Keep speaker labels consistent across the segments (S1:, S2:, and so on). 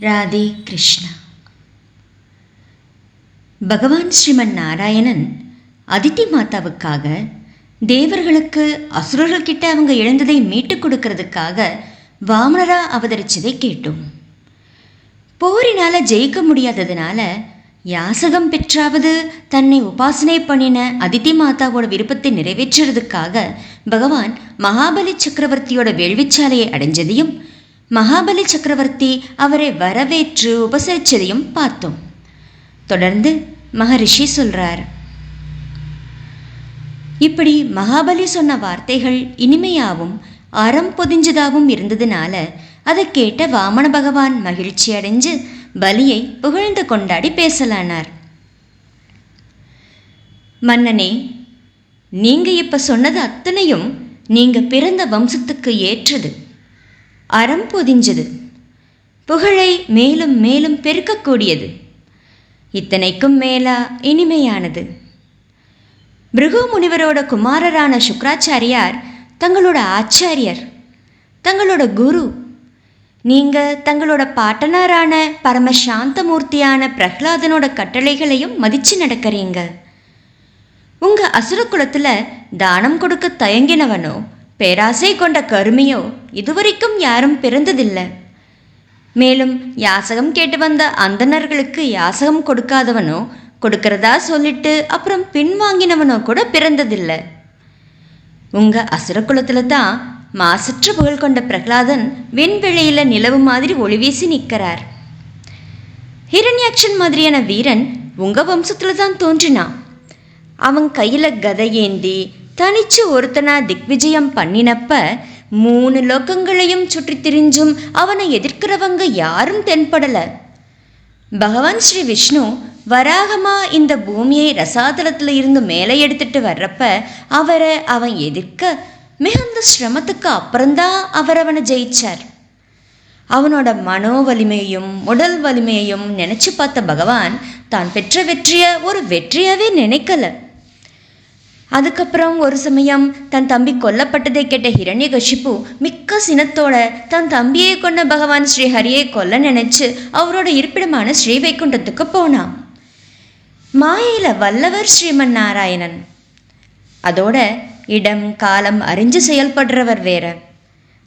S1: ராதே கிருஷ்ணா. பகவான் ஸ்ரீமன் நாராயணன் அதித்தி மாதாவுக்காக தேவர்களுக்கு அசுரர்கள்கிட்ட அவங்க இழந்ததை மீட்டுக் கொடுக்கறதுக்காக வாமனரா அவதரிச்சதை கேட்டோம். போரினால ஜெயிக்க முடியாததுனால யாசகம் பெற்றாவது தன்னை உபாசனை பண்ணின அதித்தி மாதாவோட விருப்பத்தை நிறைவேற்றுறதுக்காக பகவான் மகாபலி சக்கரவர்த்தியோட வேள்விச்சாலையை அடைஞ்சதையும் மகாபலி சக்கரவர்த்தி அவரை வரவேற்று உபசரிச்சதையும் பார்த்தோம். தொடர்ந்து மகரிஷி சொல்றார் இப்படி மகாபலி சொன்ன வார்த்தைகள் இனிமையாகவும் அறம் பொதிஞ்சதாகவும் இருந்ததுனால அதை கேட்ட வாமன பகவான் மகிழ்ச்சி அடைஞ்சு பலியை புகழ்ந்து கொண்டாடி பேசலானார். மன்னனே நீங்க இப்ப சொன்னது அத்தனையும் நீங்க பிறந்த வம்சத்துக்கு ஏற்றது. அறம் பொதிஞ்சது. புகழை மேலும் மேலும் பெருக்கக்கூடியது. இத்தனைக்கும் மேலா இனிமையானது. பிருகு முனிவரோட குமாரரான சுக்ராச்சாரியார் தங்களோட ஆச்சாரியர் தங்களோட குரு. நீங்க தங்களோட பாட்டனாரான பரம சாந்தமூர்த்தியான பிரஹ்லாதனோட கட்டளைகளையும் மதிச்சு நடக்கிறீங்க. உங்க அசுர குலத்துல தானம் கொடுக்க தயங்கினவனோ பேராசை கொண்ட கருமையோ இதுவரைக்கும் யாரும் பிறந்ததில்லை. மேலும் யாசகம் கேட்டு வந்த அந்தணர்களுக்கு யாசகம் கொடுக்காதவனோ கொடுக்கறதா சொல்லிட்டு அப்புறம் பின்வாங்கினவனோ கூட பிறந்ததில்லை. உங்க அசுரகுலத்தில் தான் மாசற்ற புகழ் கொண்ட பிரகலாதன் விண்வெளியில நிலவு மாதிரி ஒளி வீசி நிற்கிறார். ஹிரண்யாட்சன் மாதிரியான வீரன் உங்க வம்சத்தில் தான் தோன்றினான். அவன் கையில கதை ஏந்தி தனிச்சு ஒருத்தனா திக்விஜயம் பண்ணினப்ப மூணு லோகங்களையும் சுற்றி திரிஞ்சும் அவனை எதிர்க்கிறவங்க யாரும் தென்படல. பகவான் ஸ்ரீ விஷ்ணு வராகமா இந்த பூமியை ரசாதலத்தில் இருந்து மேலே எடுத்துட்டு வர்றப்ப அவரை அவன் எதிர்க்க மிகுந்த சிரமத்துக்கு அப்புறம்தான் அவர் அவனை ஜெயிச்சார். அவனோட மனோ வலிமையையும் உடல் வலிமையையும் நினைச்சு பார்த்த பகவான் தான் பெற்ற வெற்றியை ஒரு வெற்றியாவே நினைக்கல. அதுக்கப்புறம் ஒரு சமயம் தன் தம்பி கொல்லப்பட்டதை கேட்ட ஹிரண்ய கஷிப்பு மிக்க சினத்தோட தன் தம்பியை கொண்ட பகவான் ஸ்ரீ ஹரியை கொல்ல நினைச்சு அவரோட இருப்பிடமான ஸ்ரீ வைகுண்டத்துக்கு போனான். மாயையில வல்லவர் ஸ்ரீமன் நாராயணன். அதோட இடம் காலம் அறிஞ்சு செயல்படுறவர் வேற.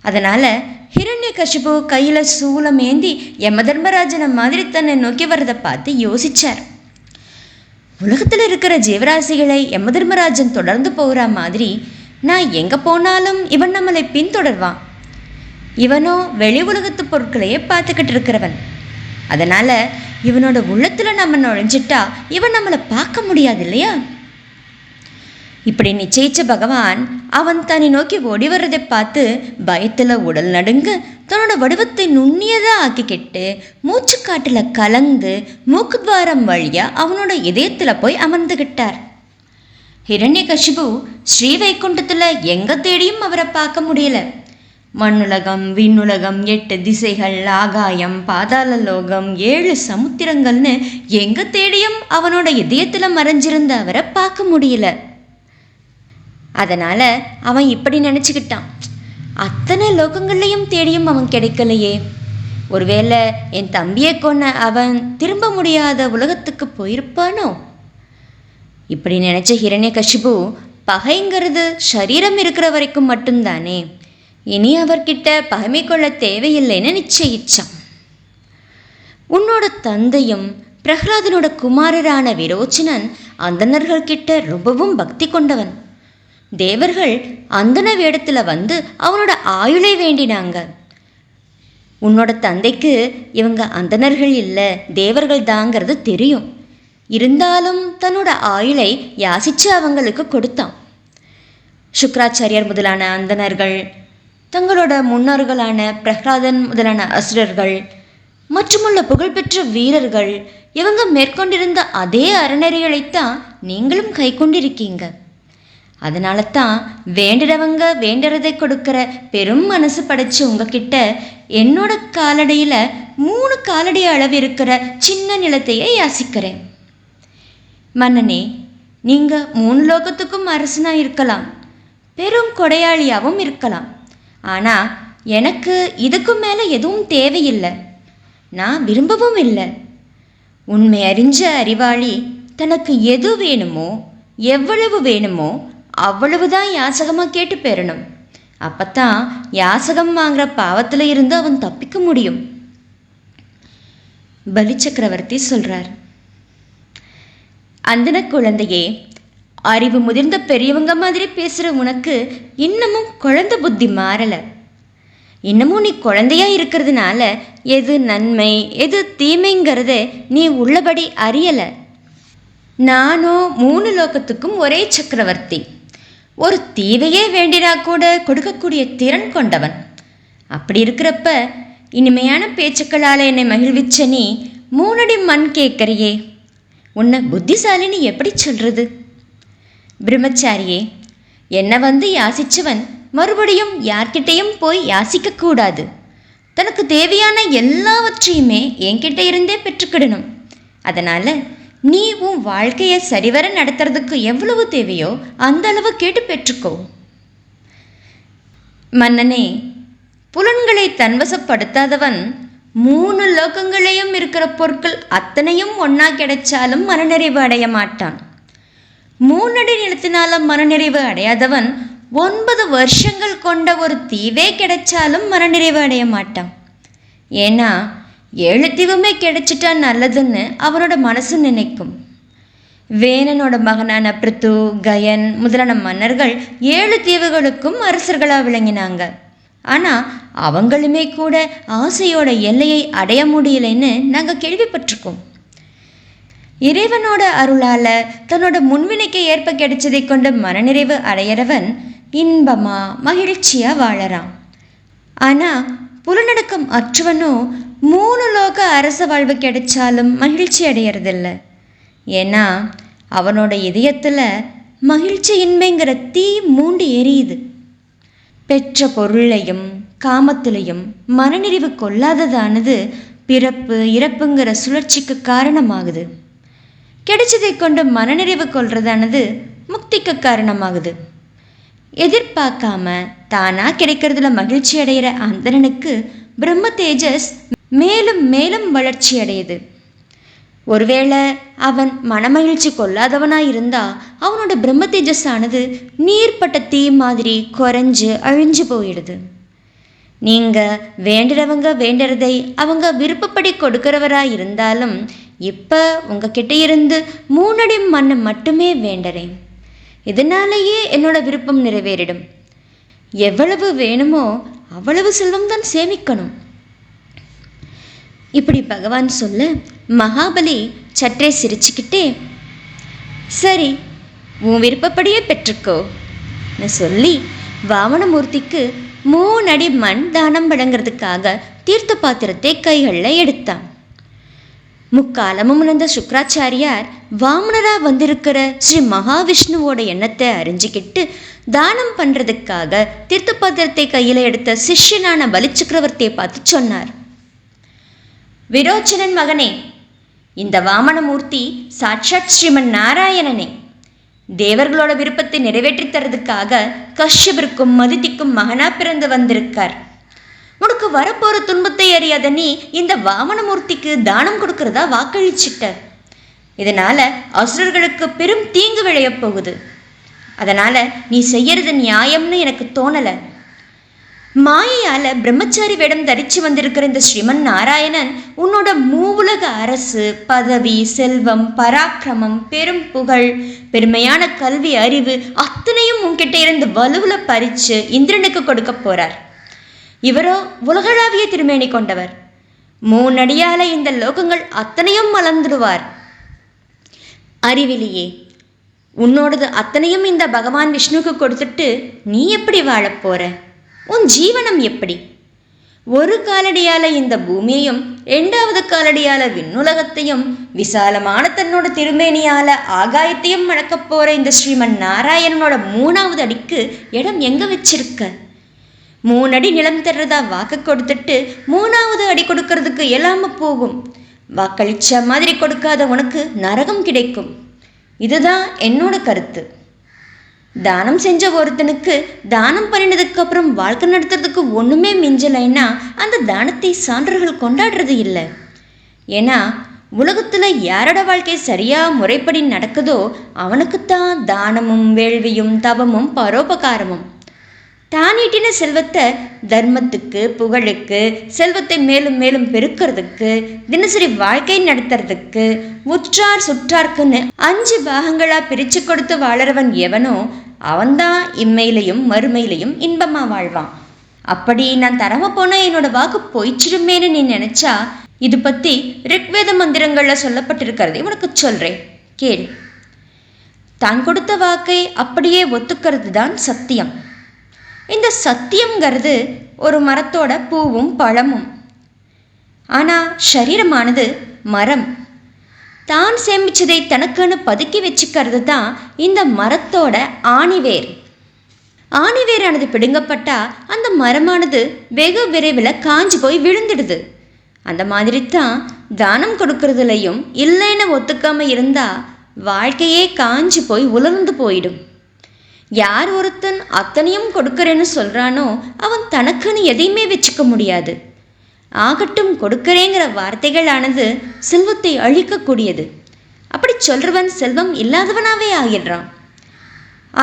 S1: அதனால ஹிரண்யகஷிப்பு கையில சூளம் ஏந்தி யம தர்மராஜனை மாதிரி தன்னை நோக்கி வரதை பார்த்து யோசிச்சார். உலகத்தில் இருக்கிற ஜீவராசிகளை யமதர்மராஜன் தொடர்ந்து போகிற மாதிரி நான் எங்கே போனாலும் இவன் நம்மளை பின்தொடர்வான். இவனோ வெளி உலகத்து பொருட்களையே பார்த்துக்கிட்டு இருக்கிறவன். அதனால் இவனோட உள்ளத்தில் நம்ம நுழைஞ்சிட்டா இவன் நம்மளை பார்க்க முடியாது இல்லையா? இப்படி நிச்சயிச்ச பகவான் அவன் தன்னை நோக்கி ஓடி வர்றதை பார்த்து பயத்தில் உடல் நடுங்க தன்னோட வடிவத்தை நுண்ணியதாக ஆக்கிக்கிட்டு மூச்சுக்காட்டில் கலந்து மூக்குத்வாரம் வழியாக அவனோட இதயத்தில் போய் அமர்ந்துகிட்டார். ஹிரண்யகசிபு ஸ்ரீ எங்கே தேடியும் அவரை பார்க்க முடியல. மண்ணுலகம் விண்ணுலகம் எட்டு திசைகள் ஆகாயம் பாதாள லோகம் ஏழு சமுத்திரங்கள்னு எங்கே தேடியும் அவனோட இதயத்தில் மறைஞ்சிருந்த அவரை பார்க்க முடியல. அதனால் அவன் இப்படி நினச்சிக்கிட்டான். அத்தனை லோகங்கள்லையும் தேடியும் அவன் கிடைக்கலையே. ஒருவேளை என் தம்பியை கொன்ன அவன் திரும்ப முடியாத உலகத்துக்கு போயிருப்பானோ? இப்படி நினைச்ச ஹிரண்ய கஷிபு பகைங்கிறது சரீரம் இருக்கிற வரைக்கும் மட்டும்தானே. இனி அவர்கிட்ட பகைமை கொள்ள தேவையில்லைன்னு நிச்சயிச்சான். உன்னோட தந்தையும் பிரஹ்லாதனோட குமாரரான விரோச்சனன் அந்தணர்கள்கிட்ட ரொம்பவும் பக்தி கொண்டவன். தேவர்கள் அந்தன வேடத்தில் வந்து அவனோட ஆயுளை வேண்டினாங்க. உன்னோட தந்தைக்கு இவங்க அந்தணர்கள் இல்லை தேவர்கள் தாங்கிறது தெரியும். இருந்தாலும் தன்னோட ஆயுளை யாசிச்சு அவங்களுக்கு கொடுத்தான். சுக்ராச்சாரியார் முதலான அந்தணர்கள் தங்களோட முன்னோர்களான பிரஹ்லாதன் முதலான அசுரர்கள் மற்றுமுள்ள புகழ்பெற்ற வீரர்கள் இவங்க மேற்கொண்டிருந்த அதே அறநெறிகளைத்தான் நீங்களும் கை கொண்டிருக்கீங்க அதனால தான் வேண்டுறவங்க வேண்டுறதை கொடுக்குற பெரும் மனசு படைச்சு உங்ககிட்ட என்னோட காலடியில் மூணு காலடி அளவு இருக்கிற சின்ன நிலத்தையே யாசிக்கிறேன். மன்னனே நீங்கள் மூணு லோகத்துக்கும் அரசனாக இருக்கலாம் பெரும் கொடையாளியாகவும் இருக்கலாம். ஆனால் எனக்கு இதுக்கு மேலே எதுவும் தேவையில்லை. நான் விரும்பவும் இல்லை. உண்மை அறிஞ்ச அறிவாளி தனக்கு எது வேணுமோ எவ்வளவு வேணுமோ அவ்வளவுதான் யாசகமாக கேட்டு பெறணும். அப்பத்தான் யாசகம் வாங்குற பாவத்தில் இருந்து அவன் தப்பிக்க முடியும். பலி சக்கரவர்த்தி சொல்றார் அந்தன குழந்தையே அறிவு முதிர்ந்த பெரியவங்க மாதிரி பேசுகிற உனக்கு இன்னமும் குழந்தை புத்தி மாறலை. இன்னமும் நீ குழந்தையா இருக்கிறதுனால எது நன்மை எது தீமைங்கிறத நீ உள்ளபடி அறியலை. நானும் மூணு லோகத்துக்கும் ஒரே சக்கரவர்த்தி. ஒரு தீவையே வேண்டினா கூட கொடுக்கக்கூடிய திறன் கொண்டவன். அப்படி இருக்கிறப்ப இனிமையான பேச்சுக்களால் என்னை மகிழ்விச்ச நீ மூணடி மண் கேட்கறியே உன்னை புத்திசாலின்னு எப்படி சொல்றது? பிரம்மச்சாரியே என்னை வந்து யாசிச்சவன் மறுபடியும் யார்கிட்டையும் போய் யாசிக்க கூடாது. தனக்கு தேவையான எல்லாவற்றையுமே என்கிட்ட இருந்தே பெற்றுக்கிடணும். அதனால் நீ உன் வாழ்க்கையை சரிவர நடத்துறதுக்கு எவ்வளவு தேவையோ அந்த அளவு கேட்டு பெற்றுக்கோ. மன்னனே புலன்களை தன்வசப்படுத்தாதவன் மூணு லோகங்களையும் இருக்கிற பொருட்கள் அத்தனையும் ஒன்றா கிடைச்சாலும் மனநிறைவு அடைய மாட்டான். மூணடி நிலத்தினால மனநிறைவு அடையாதவன் ஒன்பது வருஷங்கள் கொண்ட ஒரு தீவே கிடைச்சாலும் மனநிறைவு அடைய மாட்டான். ஏன்னா ஏழு தீவுமே கிடைச்சிட்டா நல்லதுன்னு அவனோட மனசு நினைக்கும். வேணனோட மகனான பிரித்து கயன் முதலான மன்னர்கள் ஏழு தீவுகளுக்கும் அரசர்களாக விளங்கினாங்க. ஆனால் அவங்களுமே கூட ஆசையோட எல்லையை அடைய முடியலைன்னு நாங்கள் கேள்விப்பட்டிருக்கோம். இறைவனோட அருளால தன்னோட முன்வினைக்கு ஏற்ப கிடைச்சதை கொண்டு மனநிறைவு அடையிறவன் இன்பமா மகிழ்ச்சியா வாழறான். ஆனா புலநடக்கம் அற்றவனோ மூணு லோக அரச வாழ்வு கிடைச்சாலும் மகிழ்ச்சி அடையறதில்ல. ஏன்னா அவனோட இதயத்தில் மகிழ்ச்சி இன்மைங்கிற தீ மூண்டு எரியுது. பெற்ற பொருளையும் காமத்திலையும் மனநிறைவு கொள்ளாததானது பிறப்பு இறப்புங்கிற சுழற்சிக்கு காரணமாகுது. கிடைச்சதை கொண்டு மனநிறைவு கொள்றதானது முக்திக்கு காரணமாகுது. எதிர்பார்க்காம தானா கிடைக்கிறதுல மகிழ்ச்சி அடைகிற அந்தரனுக்கு பிரம்ம தேஜஸ் மேலும் மேலும் வளர்ச்சி அடையுது. ஒருவேளை அவன் மனமகிழ்ச்சி கொள்ளாதவனாக இருந்தால் அவனோட பிரம்ம தேஜஸ் ஆனது நீர்ப்பட்ட தீ மாதிரி குறைஞ்சு அழிஞ்சு போயிடுது. நீங்கள் வேண்டுறவங்க வேண்டுறதை அவங்க விருப்பப்படி கொடுக்கிறவரா இருந்தாலும் இப்போ உங்ககிட்ட இருந்து மூணடி மண்ணை மட்டுமே வேண்டறேன். இதனாலேயே என்னோட விருப்பம் நிறைவேறிடும். எவ்வளவு வேணுமோ அவ்வளவு செல்வம் தான் சேமிக்கணும். இப்படி பகவான் சொல்ல மகாபலி சற்றே சிரிச்சுக்கிட்டே சரி உன் விருப்பப்படியே பெற்றுக்கோ சொல்லி வாமனமூர்த்திக்கு மூணடி மண் தானம் வழங்குறதுக்காக தீர்த்த பாத்திரத்தை கைகளில் எடுத்தான். முக்காலமும் உணர்ந்த சுக்கராச்சாரியார் வாமனராக வந்திருக்கிற ஸ்ரீ மகாவிஷ்ணுவோட எண்ணத்தை அறிஞ்சிக்கிட்டு தானம் பண்ணுறதுக்காக தீர்த்த பாத்திரத்தை கையில் எடுத்த சிஷ்யனான பலிச்சக்கரவர்த்தியை பார்த்து சொன்னார். விரோச்சனன் மகனே இந்த வாமனமூர்த்தி சாட்சாத் ஸ்ரீமன் நாராயணனே. தேவர்களோட விருப்பத்தை நிறைவேற்றித் தரதுக்காக கஷ்யபிற்கும் மதித்திக்கும் மகனா பிறந்து வந்திருக்கார். உனக்கு வரப்போற துன்பத்தை அறியாத நீ இந்த வாமனமூர்த்திக்கு தானம் கொடுக்கறதா வாக்களிச்சிட்ட. இதனால அசுரர்களுக்கு பெரும் தீங்கு விளையப் போகுது. அதனால நீ செய்யறது நியாயம்னு எனக்கு தோணலை. மாயையால பிரம்மச்சாரி வேடம் தரிச்சு வந்திருக்கிற இந்த ஸ்ரீமன் நாராயணன் உன்னோட மூவுலக அரசு பதவி செல்வம் பராக்கிரமம் பெரும் புகழ் பெருமையான கல்வி அறிவு அத்தனையும் உன்கிட்ட இருந்து வலுவுல பறிச்சு இந்திரனுக்கு கொடுக்க போறார். இவரோ உலகளாவிய திருமேனி கொண்டவர். மூணடியால இந்த லோகங்கள் அத்தனையும் மலர்ந்துடுவார். அறிவிலேயே உன்னோடது அத்தனையும் இந்த பகவான் விஷ்ணுக்கு கொடுத்துட்டு நீ எப்படி வாழப் போற? உன் ஜீவனம் எப்படி? ஒரு காலடியால இந்த பூமியையும் இரண்டாவது காலடியால விண்ணுலகத்தையும் விசாலமான தன்னோட திருமேனியால ஆகாயத்தையும் மழக்கப் போற இந்த ஸ்ரீமன் நாராயணனோட மூணாவது அடிக்கு இடம் எங்க வச்சிருக்க? மூணடி நிலம் தர்றதா வாக்கு கொடுத்துட்டு மூணாவது அடி கொடுக்கறதுக்கு இயலாம போகும். வாக்களிச்ச மாதிரி கொடுக்காத உனக்கு நரகம் கிடைக்கும். இதுதான் என்னோட கருத்து. தானம் செஞ்ச ஒருத்தனுக்கு தானம் பண்ணினதுக்கு அப்புறம் வாழ்க்கை நடத்துறதுக்கு ஒன்றுமே மிஞ்சலைன்னா அந்த தானத்தை சான்றர்கள் கொண்டாடுறது இல்லை. ஏன்னா உலகத்தில் யாரோட வாழ்க்கை சரியாக முறைப்படி நடக்குதோ அவனுக்குத்தான் தானமும் வேள்வியும் தவமும் பரோபகாரமும். தான் ஈட்டின செல்வத்தை தர்மத்துக்கு புகழுக்கு செல்வத்தை மேலும் மேலும் பெருக்கிறதுக்கு தினசரி வாழ்க்கை நடத்துறதுக்கு உற்றார் சுற்றார்க்குன்னு அஞ்சு பாகங்களா பிரிச்சு கொடுத்து வாழறவன் எவனோ அவன்தான் இம்மையிலையும் மறுமையிலையும் இன்பமா வாழ்வான். அப்படி நான் தரம போனா என்னோட வாக்கு போயிச்சிருமேன்னு நீ நினைச்சா இது பத்தி ரிக்வேத மந்திரங்கள்ல சொல்லப்பட்டிருக்கிறதை உனக்கு சொல்றேன். கேள். தான் கொடுத்த வாக்கை அப்படியே ஒத்துக்கிறது தான் சத்தியம். இந்த சத்தியம்ங்கிறது ஒரு மரத்தோட பூவும் பழமும். ஆனால் சரீரமானது மரம். தான் சேமிச்சதை தனக்குன்னு பதுக்கி வச்சுக்கிறது தான் இந்த மரத்தோட ஆணிவேர். ஆணிவேரானது பிடுங்கப்பட்டா அந்த மரமானது வெகு விரைவில் காஞ்சு போய் விழுந்துடுது. அந்த மாதிரி தான் தானம் கொடுக்கறதுலையும் இல்லைன்னு ஒத்துக்காமல் இருந்தால் வாழ்க்கையே காஞ்சு போய் உலர்ந்து போயிடும். யார் ஒருத்தன் அத்தனையும் கொடுக்கறேன்னு சொல்கிறானோ அவன் தனக்குன்னு எதையுமே வச்சுக்க முடியாது. ஆகட்டும் கொடுக்கறேங்கிற வார்த்தைகளானது செல்வத்தை அழிக்கக்கூடியது. அப்படி சொல்றவன் செல்வம் இல்லாதவனாவே ஆகிடுறான்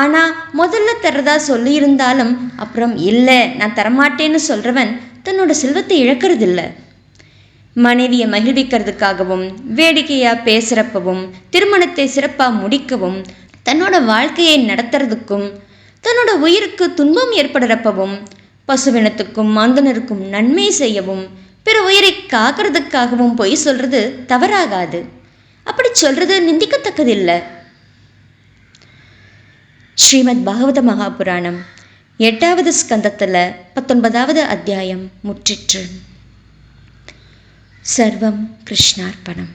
S1: ஆனால் முதல்ல தர்றதா சொல்லியிருந்தாலும் அப்புறம் இல்லை நான் தரமாட்டேன்னு சொல்கிறவன் தன்னோட செல்வத்தை இழக்கிறதில்ல. மனைவியை மகிழ்விக்கிறதுக்காகவும் வேடிக்கையாக பேசுகிறப்பவும் திருமணத்தை சிறப்பாக முடிக்கவும் தன்னோட வாழ்க்கையை நடத்துறதுக்கும் தன்னோட உயிருக்கு துன்பம் ஏற்படுறப்பவும் பசுவினத்துக்கும் மாந்தனருக்கும் நன்மை செய்யவும் பிற உயிரை காக்கிறதுக்காகவும் பொய் சொல்றது தவறாகாது. அப்படி சொல்றது நிந்திக்கத்தக்கதில்லை. ஸ்ரீமத் பாகவத மகாபுராணம் எட்டாவது ஸ்கந்தத்தில் பத்தொன்பதாவது அத்தியாயம் முற்றிற்று. சர்வம் கிருஷ்ணார்ப்பணம்